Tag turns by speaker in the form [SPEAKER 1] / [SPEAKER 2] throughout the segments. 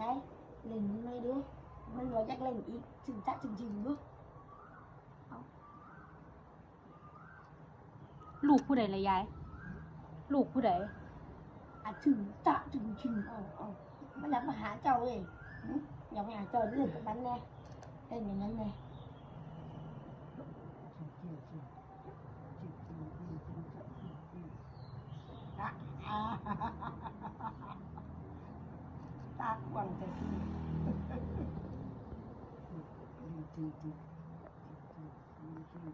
[SPEAKER 1] ยายเล่นมันไม่ดูมันบอกจักเล่นอีกถึงจักจริงๆดู
[SPEAKER 2] ลูกผู้ใดละยาย ลูกผู้ใด
[SPEAKER 1] อะถึงจะถึงถึงเอาเอามันอยากมาหาเจ้าเลยหึอยากมาหาเจ้าเล่นกับมันแน่เล่นอย่างนั้นแน่อะอ่า ตาขวางแต่ที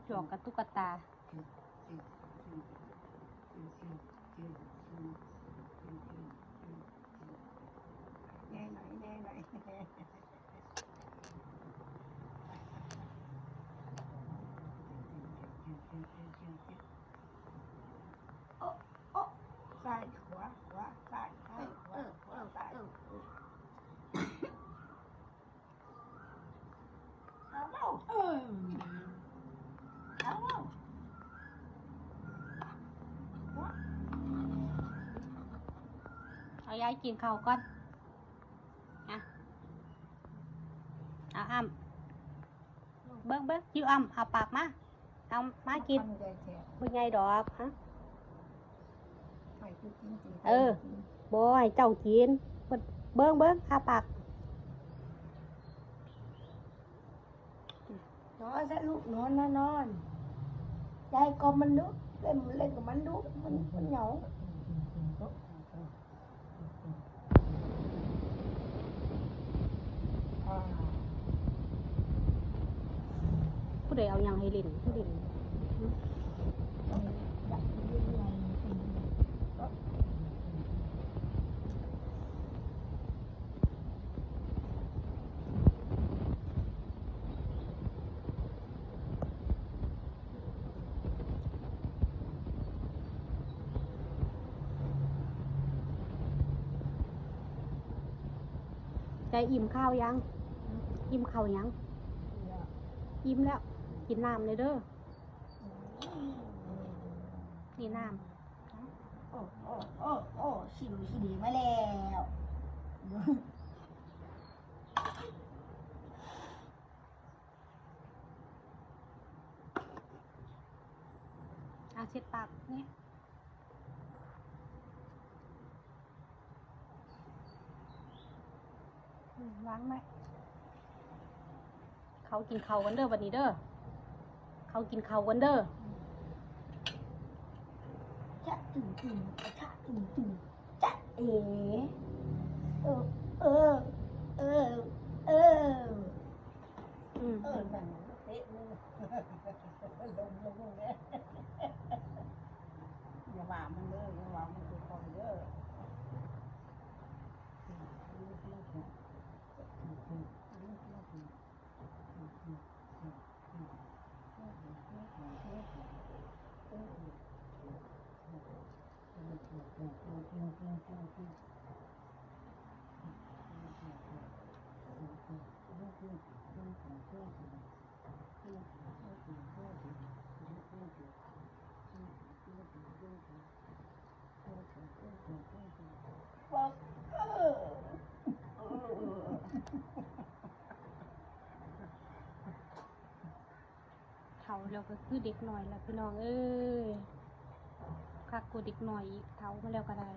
[SPEAKER 2] จอกกับตุ๊กตา
[SPEAKER 1] แน่หน่อยแน่หน่อยโอ๊ะโอ๊ะซ้ายขวาขวาซ้ายซ้ายขวาขวาซ้ายเอาเล่าเออ เอาเล่า
[SPEAKER 2] เอายายกินข้าวก่อนอะเอาอ้ำเบิ้งเบิ้งยิ้วอ้ำเอาปากมา เอามากิน
[SPEAKER 1] ทำใจแท้
[SPEAKER 2] เป็นไงดอกฮะ
[SPEAKER 1] ไปกินจริงๆ
[SPEAKER 2] เออบอยเจ้ากินเบิ่งเบิ้งเบิ้งอาปาก
[SPEAKER 1] นอนซะลูกนอนนะนอนยายก็มันดูเล่น เล่นกับมันดูมันมันเหงาอ่า
[SPEAKER 2] ผู้ใดเอาหยังให้เลินผู้เลิน
[SPEAKER 1] อยากกินยังไงกิน
[SPEAKER 2] ใจอิ่มข้าวยัง อิ่มข้าวยัง อิ่มแล้ว กินน้ำเลยเด้อ นี่น้
[SPEAKER 1] โอ้โอ้โอ้โอ้ชิวชิดีมาแล้วำ
[SPEAKER 2] เอาเช็ดปากนี่อื มวางไหมเขากินเขาวันเด้อวันนี้เด้อเขากินเขาวันเด้อ
[SPEAKER 1] จะตึงตึงจะตึงตึงจะเอ๋เออเออเออเออ
[SPEAKER 2] อืม
[SPEAKER 1] เออนั่นเตะมือลงลงเลยอย่าว่ามันเลยอย่าว่ามันคือคนเด้อ บอกเออเออ
[SPEAKER 2] เขาแล้วก็คือเด็กหน่อยแล้วพี่น้องเอ้ยคักกูเด็กหน่อยอีกเท้ามาแล้วก็ได้